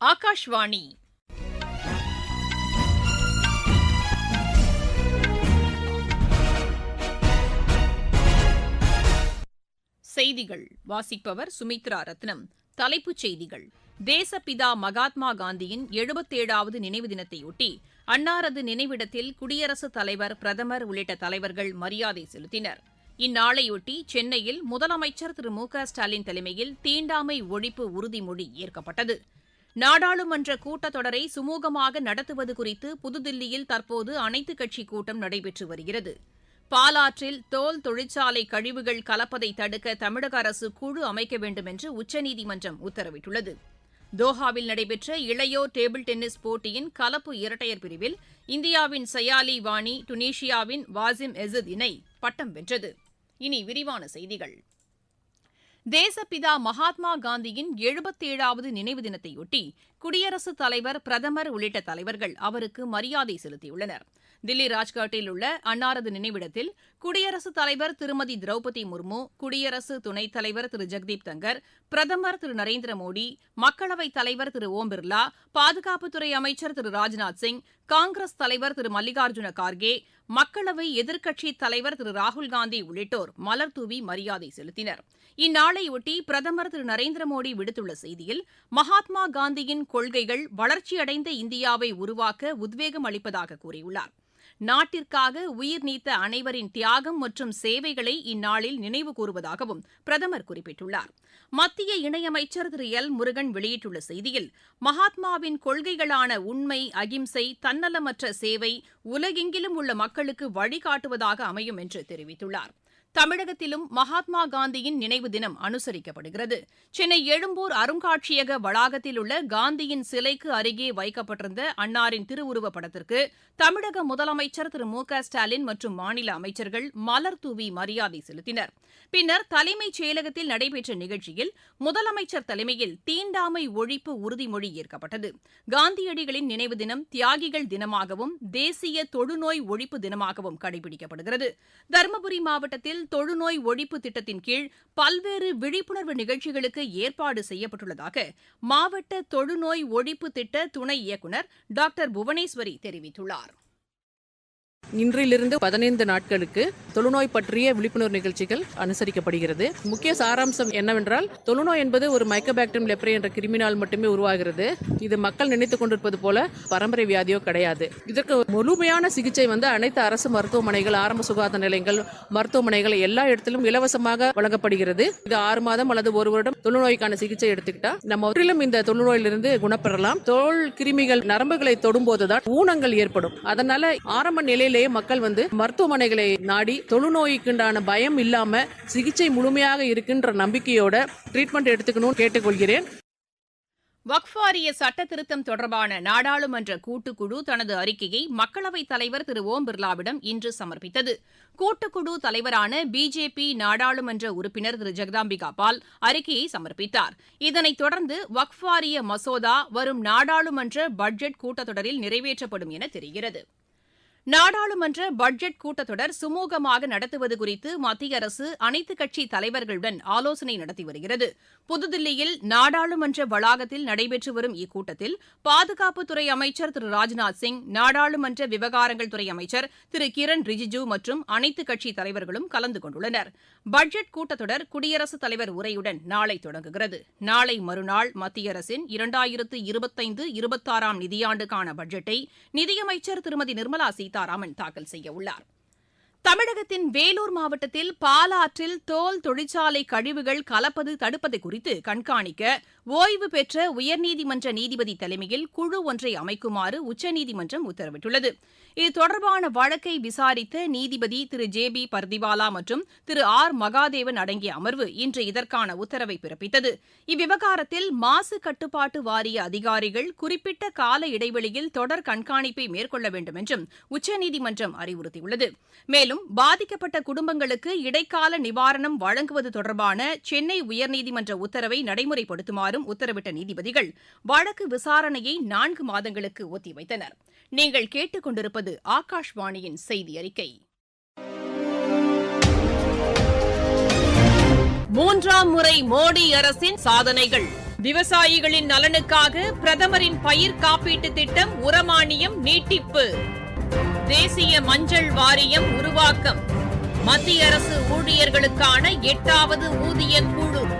ஆகாஷ்வாணி. செய்திகள். வாசிப்பவர் சுமித்ரா ரத்னம். தலைப்புச் செய்திகள். தேசப்பிதா மகாத்மா காந்தியின் எழுபத்தேழாவது நினைவு தினத்தையொட்டி அன்னாரது நினைவிடத்தில் குடியரசுத் தலைவர் பிரதமர் உள்ளிட்ட தலைவர்கள் மரியாதை செலுத்தினர். இந்நாளையொட்டி சென்னையில் முதலமைச்சர் திரு மு க ஸ்டாலின் தலைமையில் தீண்டாமை ஒழிப்பு உறுதிமொழி ஏற்கப்பட்டது. நாடாளுமன்ற கூட்டத்தொடரை சுமூகமாக நடத்துவது குறித்து புதுதில்லியில் தற்போது அனைத்துக் கட்சிக் கூட்டம் நடைபெற்று வருகிறது. பாலாற்றில் தோல் தொழிற்சாலை கழிவுகள் கலப்பதை தடுக்க தமிழக அரசு குழு அமைக்க வேண்டும் என்று உச்சநீதிமன்றம் உத்தரவிட்டுள்ளது. தோஹாவில் நடைபெற்ற இளையோர் டேபிள் டென்னிஸ் போட்டியின் கலப்பு இரட்டையர் பிரிவில் இந்தியாவின் சயாலி வாணி டுனீஷியாவின் வாசிம் எசித் இணை பட்டம் வென்றது. இனி விரிவான செய்திகள். தேசப்பிதா மகாத்மா காந்தியின் எழுபத்தேழாவது நினைவு தினத்தையொட்டி குடியரசுத் தலைவர் பிரதமர் உள்ளிட்ட தலைவர்கள் அவருக்கு மரியாதை செலுத்தியுள்ளனர். தில்லி ராஜ்காட்டில் உள்ள அன்னாரது நினைவிடத்தில் குடியரசுத் தலைவர் திருமதி திரௌபதி முர்மு குடியரசு துணைத் தலைவர் திரு. ஜெக்தீப் தங்கர் பிரதமர் திரு. நரேந்திர மோடி மக்களவைத் தலைவர் திரு. ஓம் பிர்லா பாதுகாப்புத்துறை அமைச்சர் திரு. ராஜ்நாத் சிங் காங்கிரஸ் தலைவர் திரு மல்லிகார்ஜுன கார்கே மக்களவை எதிர்க்கட்சித் தலைவர் திரு ராகுல்காந்தி உள்ளிட்டோர் மலர்தூவி மரியாதை செலுத்தினர். இந்நாளையொட்டி பிரதமர் திரு நரேந்திர மோடி விடுத்துள்ள செய்தியில் மகாத்மா காந்தியின் கொள்கைகள் வளர்ச்சியடைந்த இந்தியாவை உருவாக்க உத்வேகம் அளிப்பதாக கூறியுள்ளார். நாட்டிற்காக உயிர் நீத்த அனைவரின் தியாகம் மற்றும் சேவைகளை இந்நாளில் நினைவு கூறுவதாகவும் பிரதமர் குறிப்பிட்டுள்ளார். மத்திய இணையமைச்சர் திரு. எல். முருகன் வெளியிட்டுள்ள செய்தியில் மகாத்மாவின் கொள்கைகளான உண்மை அகிம்சை தன்னலமற்ற சேவை உலகெங்கிலும் உள்ள மக்களுக்கு வழிகாட்டுவதாக அமையும் என்று தெரிவித்துள்ளார். தமிழகத்திலும் மகாத்மா காந்தியின் நினைவு தினம் அனுசரிக்கப்படுகிறது. சென்னை எழும்பூர் அருங்காட்சியக வளாகத்தில் உள்ள காந்தியின் சிலைக்கு அருகே வைக்கப்பட்டிருந்த அன்னாரின் திருவுருவப் படத்திற்கு தமிழக முதலமைச்சர் திரு மு க ஸ்டாலின் மற்றும் மாநில அமைச்சர்கள் மலர் தூவி மரியாதை செலுத்தினர். பின்னர் தலைமைச் செயலகத்தில் நடைபெற்ற நிகழ்ச்சியில் முதலமைச்சர் தலைமையில் தீண்டாமை ஒழிப்பு உறுதிமொழி ஏற்கப்பட்டது. காந்தியடிகளின் நினைவு தினம் தியாகிகள் தினமாகவும் தேசிய தொழுநோய் ஒழிப்பு தினமாகவும் கடைபிடிக்கப்படுகிறது. தருமபுரி மாவட்டத்தில் தொழுநோய் ஒழிப்பு திட்டத்தின் கீழ் பல்வேறு விழிப்புணர்வு நிகழ்ச்சிகளுக்கு ஏற்பாடு செய்யப்பட்டுள்ளதாக மாவட்ட தொழுநோய் ஒழிப்பு திட்ட துணை இயக்குநர் டாக்டர் புவனேஸ்வரி தெரிவித்துள்ளார். இன்றிலிருந்து பதினைந்து நாட்களுக்கு தொழுநோய் பற்றிய விழிப்புணர்வு நிகழ்ச்சிகள் அனுசரிக்கப்படுகிறது. முக்கிய சாராம்சம் என்னவென்றால் தொழுநோய் என்பது ஒரு மைக்கோபேக்டம் லெப்ரே என்ற கிருமினால் மட்டுமே உருவாகிறது. இது மக்கள் நினைத்துக் கொண்டிருப்பது போல பரம்பரை வியாதியோ கிடையாது. இதற்கு முழுமையான சிகிச்சை வந்து அனைத்து அரசு மருத்துவமனைகள் ஆரம்ப சுகாதார நிலையங்கள் மருத்துவமனைகள் எல்லா இடத்திலும் இலவசமாக வழங்கப்படுகிறது. இது ஆறு மாதம் அல்லது ஒரு வருடம் தொழுநோய்க்கான சிகிச்சை எடுத்துக்கிட்டா நம்ம முற்றிலும் இந்த தொழுநோயிலிருந்து குணப்பெறலாம். தோல் கிருமிகள் நரம்புகளை தொடும்போதுதான் ஊனங்கள் ஏற்படும். அதனால ஆரம்ப நிலையிலேயே மக்கள் வந்து மருத்துவமனைகளை நாடி தொழுநோய்க்குண்டான பயம் இல்லாம சிகிச்சை முழுமையாக இருக்கின்ற நம்பிக்கையோட ட்ரீட்மெண்ட் எடுத்துக்கணும்னு கேட்டுக்கொள்கிறேன். வக்ஃப் வாரிய சட்ட திருத்தம் தொடர்பான நாடாளுமன்ற கூட்டுக்குழு தனது அறிக்கையை மக்களவைத் தலைவர் திரு ஓம் பிர்லாவிடம் இன்று சமர்ப்பித்தது. கூட்டுக்குழு தலைவரான பிஜேபி நாடாளுமன்ற உறுப்பினர் திரு ஜெகதாம்பிகா பால் அறிக்கையை சமர்ப்பித்தார். இதனைத் தொடர்ந்து வக்ஃப் வாரிய மசோதா வரும் நாடாளுமன்ற பட்ஜெட் கூட்டத்தொடரில் நிறைவேற்றப்படும் என தெரிகிறது. நாடாளுமன்ற பட்ஜெட் கூட்டத்தொடர் சுமூகமாக நடத்துவது குறித்து மத்திய அரசு அனைத்துக் கட்சி தலைவர்களுடன் ஆலோசனை நடத்தி வருகிறது. புதுதில்லியில் நாடாளுமன்ற வளாகத்தில் நடைபெற்று வரும் இக்கூட்டத்தில் பாதுகாப்புத்துறை அமைச்சர் திரு ராஜ்நாத் சிங் நாடாளுமன்ற விவகாரங்கள் துறை அமைச்சர் திரு கிரண் ரிஜிஜு மற்றும் அனைத்துக் கட்சி தலைவர்களும் கலந்து கொண்டுள்ளனர். பட்ஜெட் கூட்டத்தொடர் குடியரசுத் தலைவர் உரையுடன் நாளை தொடங்குகிறது. நாளை மறுநாள் மத்திய அரசின் இரண்டாயிரத்து இருபத்தைந்து இருபத்தாறாம் நிதியாண்டுக்கான பட்ஜெட்டை நிதியமைச்சர் திருமதி நிர்மலா சீதாராமன் தாக்கல் செய்ய உள்ளார் தமிழகத்தின் வேலூர் மாவட்டத்தில் பாலாற்றில் தோல் தொழிற்சாலை கழிவுகள் கலப்பது தடுப்பது குறித்து கண்காணிக்க ஓய்வு பெற்ற உயர்நீதிமன்ற நீதிபதி தலைமையில் குழு ஒன்றை அமைக்குமாறு உச்சநீதிமன்றம் உத்தரவிட்டுள்ளது. இது தொடர்பான வழக்கை விசாரித்த நீதிபதி திரு. ஜே. பி. பர்திவாலா மற்றும் திரு. ஆர். மகாதேவன் அடங்கிய அமர்வு இன்று இதற்கான உத்தரவை பிறப்பித்தது. இவ்விவகாரத்தில் மாசு கட்டுப்பாட்டு வாரிய அதிகாரிகள் குறிப்பிட்ட கால இடைவெளியில் தொடர் கண்காணிப்பை மேற்கொள்ள வேண்டும் என்றும் உச்சநீதிமன்றம் அறிவுறுத்தியுள்ளது. மேலும் பாதிக்கப்பட்ட குடும்பங்களுக்கு இடைக்கால நிவாரணம் வழங்குவது தொடர்பான சென்னை உயர்நீதிமன்ற உத்தரவை நடைமுறைப்படுத்துமாறும் உத்தரவிட்ட நீதிபதிகள் வழக்கு விசாரணையை நான்கு மாதங்களுக்கு ஒத்திவைத்தனர். நீங்கள் கேட்டுக்கொண்டிருப்பது ஆகாஷ்வாணியின் செய்தி அறிக்கை மூன்றாம் முறை மோடி அரசின் சாதனைகள். விவசாயிகளின் நலனுக்காக பிரதமரின் பயிர் காப்பீட்டு திட்டம் உரமானியம் நீட்டிப்பு. தேசிய மஞ்சள் வாரியம் உருவாக்கம். மத்திய அரசு ஊழியர்களுக்கான எட்டாவது ஊதிய குழு.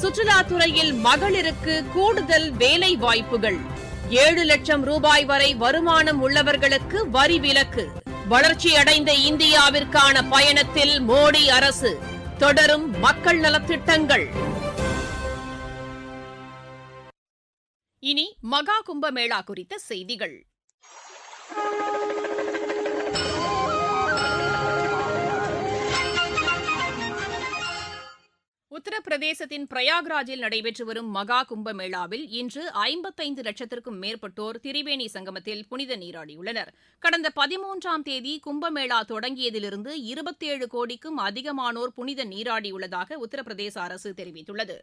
சுற்றுலாத்துறையில் மகளிருக்கு கூடுதல் வேலை வாய்ப்புகள் ஏழு லட்சம் ரூபாய் வரை வருமானம் உள்ளவர்களுக்கு வரி விலக்கு. வளர்ச்சியடைந்த இந்தியாவிற்கான பயணத்தில் மோடி அரசு. தொடரும் மக்கள் நலத்திட்டங்கள். இனி மகா கும்பமேளா குறித்த செய்திகள். உத்தரப்பிரதேசத்தின் பிரயாக்ராஜில் நடைபெற்று வரும் மகா கும்பமேளாவில் இன்று ஐம்பத்தைந்து லட்சத்திற்கும் மேற்பட்டோர் திரிவேணி சங்கமத்தில் புனித நீராடியுள்ளனர். கடந்த பதிமூன்றாம் தேதி கும்பமேளா தொடங்கியதிலிருந்து இருபத்தேழு கோடிக்கும் அதிகமானோர் புனித நீராடியுள்ளதாக உத்தரப்பிரதேச அரசு தெரிவித்துள்ளது.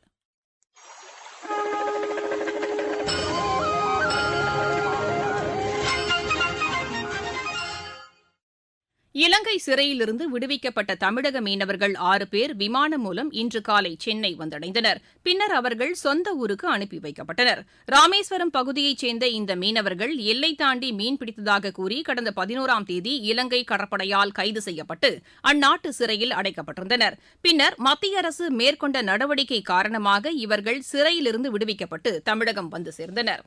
இலங்கை சிறையிலிருந்து விடுவிக்கப்பட்ட தமிழக மீனவர்கள் ஆறு பேர் விமானம் மூலம் இன்று காலை சென்னை வந்தடைந்தனர். பின்னர் அவர்கள் சொந்த ஊருக்கு அனுப்பி வைக்கப்பட்டனர். ராமேஸ்வரம் பகுதியைச் சேர்ந்த இந்த மீனவர்கள் எல்லை தாண்டி மீன்பிடித்ததாக கூறி கடந்த பதினோராம் தேதி இலங்கை கடற்படையால் கைது செய்யப்பட்டு அந்நாட்டு சிறையில் அடைக்கப்பட்டிருந்தனர். பின்னர் மத்திய அரசு மேற்கொண்ட நடவடிக்கை காரணமாக இவர்கள் சிறையிலிருந்து விடுவிக்கப்பட்டு தமிழகம் வந்து சேர்ந்தனர்.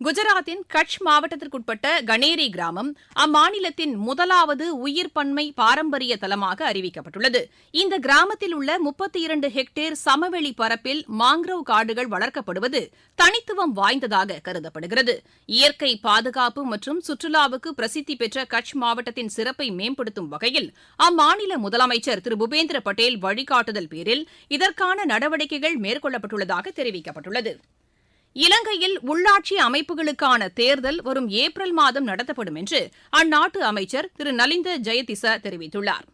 குஜராத்தின் கட்ச் மாவட்டத்திற்குட்பட்ட கனேரி கிராமம் அம்மாநிலத்தின் முதலாவது உயிர் பன்மை பாரம்பரிய தலமாக அறிவிக்கப்பட்டுள்ளது. இந்த கிராமத்தில் உள்ள முப்பத்தி இரண்டு ஹெக்டேர் சமவெளி பரப்பில் மாங்க்ரோவ் காடுகள் வளர்க்கப்படுவது தனித்துவம் வாய்ந்ததாக கருதப்படுகிறது. இயற்கை பாதுகாப்பு மற்றும் சுற்றுலாவுக்கு பிரசித்தி பெற்ற கட்ச் மாவட்டத்தின் சிறப்பை மேம்படுத்தும் வகையில் அம்மாநில முதலமைச்சர் திரு பூபேந்திர பட்டேல் வழிகாட்டுதல் பேரில் இதற்கான நடவடிக்கைகள் மேற்கொள்ளப்பட்டுள்ளதாக தெரிவிக்கப்பட்டுள்ளது. இலங்கையில் உள்ளாட்சி அமைப்புகளுக்கான தேர்தல் வரும் ஏப்ரல் மாதம் நடத்தப்படும் என்று அந்நாட்டு அமைச்சர் திரு நலிந்த ஜெயதிச தெரிவித்துள்ளார்.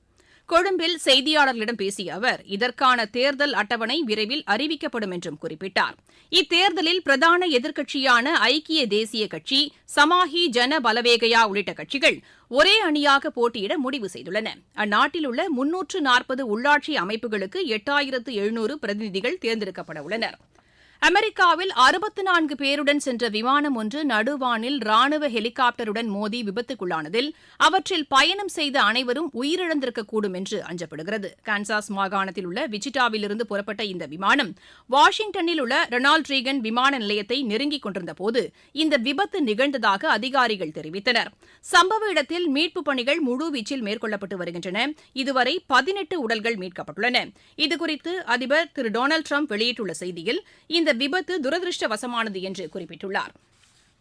கொழும்பில் செய்தியாளர்களிடம் பேசிய அவர் இதற்கான தேர்தல் அட்டவணை விரைவில் அறிவிக்கப்படும் என்றும் குறிப்பிட்டார். இத்தேர்தலில் பிரதான எதிர்க்கட்சியான ஐக்கிய தேசிய கட்சி சமாஹி ஜன பலவேகையா உள்ளிட்ட கட்சிகள் ஒரே அணியாக போட்டியிட முடிவு செய்துள்ளன. அந்நாட்டில் உள்ள முன்னூற்று நாற்பது உள்ளாட்சி அமைப்புகளுக்கு எட்டாயிரத்து எழுநூறு பிரதிநிதிகள் தேர்ந்தெடுக்கப்பட உள்ளனா் அமெரிக்காவில் அறுபத்து நான்கு பேருடன் சென்ற விமானம் ஒன்று நடுவானில் ராணுவ ஹெலிகாப்டருடன் மோதி விபத்துக்குள்ளானதில் அவற்றில் பயணம் செய்த அனைவரும் உயிரிழந்திருக்கக்கூடும் என்று அஞ்சப்படுகிறது. கான்சாஸ் மாகாணத்தில் உள்ள விச்சிட்டாவிலிருந்து புறப்பட்ட இந்த விமானம் வாஷிங்டனில் உள்ள ரெனால்ட் ரீகன் விமான நிலையத்தை நெருங்கிக் கொண்டிருந்தபோது இந்த விபத்து நிகழ்ந்ததாக அதிகாரிகள் தெரிவித்தனர். சம்பவ இடத்தில் மீட்புப் பணிகள் முழுவீச்சில் மேற்கொள்ளப்பட்டு வருகின்றன. இதுவரை பதினெட்டு உடல்கள் மீட்கப்பட்டுள்ளன. இதுகுறித்து அதிபர் திரு டொனால்டு ட்ரம்ப் வெளியிட்டுள்ள செய்தியில் இந்த விபத்து துரதிருஷ்டவசமானது என்று குறிப்பிட்டுள்ளார்.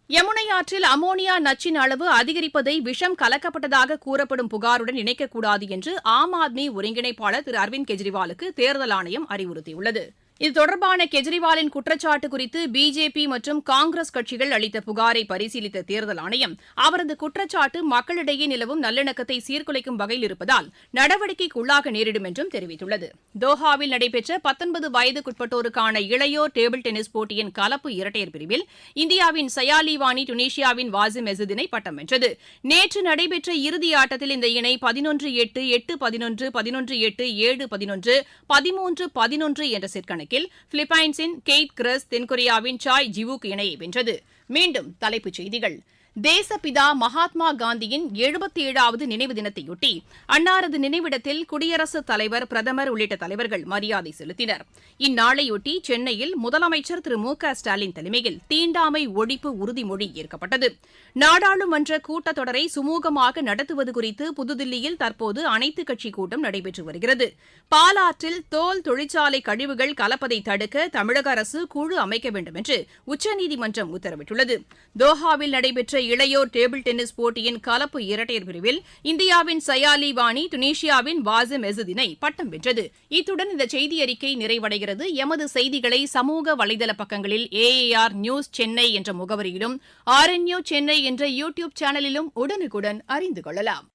யமுனை ஆற்றில் அமோனியா நச்சின் அளவு அதிகரிப்பதை விஷம் கலக்கப்பட்டதாக கூறப்படும் புகாருடன் இணைக்கக்கூடாது என்று ஆம் ஆத்மி ஒருங்கிணைப்பாளர் திரு அரவிந்த் கெஜ்ரிவாலுக்கு தேர்தல் ஆணையம் அறிவுறுத்தியுள்ளது. இது தொடர்பான கெஜ்ரிவாலின் குற்றச்சாட்டு குறித்து பிஜேபி மற்றும் காங்கிரஸ் கட்சிகள் அளித்த புகாரை பரிசீலித்த தேர்தல் ஆணையம் அவரது குற்றச்சாட்டு மக்களிடையே நிலவும் நல்லிணக்கத்தை சீர்குலைக்கும் வகையில் இருப்பதால் நடவடிக்கைக்கு உள்ளாக நேரிடும் என்றும் தெரிவித்துள்ளது. தோஹாவில் நடைபெற்ற பத்தொன்பது வயதுக்குட்பட்டோருக்கான இளையோர் டேபிள் டென்னிஸ் போட்டியின் கலப்பு இரட்டையர் பிரிவில் இந்தியாவின் சயாலி வாணி டுனீஷியாவின் வாசிம் எசுதினை பட்டம் வென்றது. நேற்று நடைபெற்ற இறுதி ஆட்டத்தில் இந்த இணை பதினொன்று எட்டு எட்டு பதினொன்று பதினொன்று எட்டு ஏழு பதினொன்று பதிமூன்று பதினொன்று என்ற செட் கணக்கில் பிலிப்பைன்ஸின் கெய்ட் கிரஸ் தென்கொரியாவின் சாய் ஜிவுக் இணையை வென்றது. மீண்டும் தலைப்புச் செய்திகள். தேசப்பிதா மகாத்மா காந்தியின் எழுபத்தி ஏழாவது நினைவு தினத்தையொட்டி அன்னாரது நினைவிடத்தில் குடியரசுத் தலைவர் பிரதமர் உள்ளிட்ட தலைவர்கள் மரியாதை செலுத்தினர். இந்நாளையொட்டி சென்னையில் முதலமைச்சர் திரு மு க ஸ்டாலின் தலைமையில் தீண்டாமை ஒழிப்பு உறுதிமொழி ஏற்கப்பட்டது. நாடாளுமன்ற கூட்டத்தொடரை சுமூகமாக நடத்துவது குறித்து புதுதில்லியில் தற்போது அனைத்துக் கட்சி கூட்டம் நடைபெற்று வருகிறது. பாலாற்றில் தோல் தொழிற்சாலை கழிவுகள் கலப்பதை தடுக்க தமிழக அரசு குழு அமைக்க வேண்டும் என்று உச்சநீதிமன்றம் உத்தரவிட்டுள்ளது. தோஹாவில் நடைபெற்ற இளையோர் டேபிள் டென்னிஸ் போட்டியின் கலப்பு இரட்டையர் பிரிவில் இந்தியாவின் சயாலி வாணி துனிஷியாவின் வாசிம் எசுதினை பட்டம் வென்றது. இத்துடன் இந்த செய்தி அறிக்கை நிறைவடைகிறது. எமது செய்திகளை சமூக வலைதள பக்கங்களில் ஏஏஆர் நியூஸ் சென்னை என்ற முகவரியிலும் ஆர்என்யூ சென்னை என்ற யூ டியூப் சேனலிலும் உடனுக்குடன் அறிந்து கொள்ளலாம்.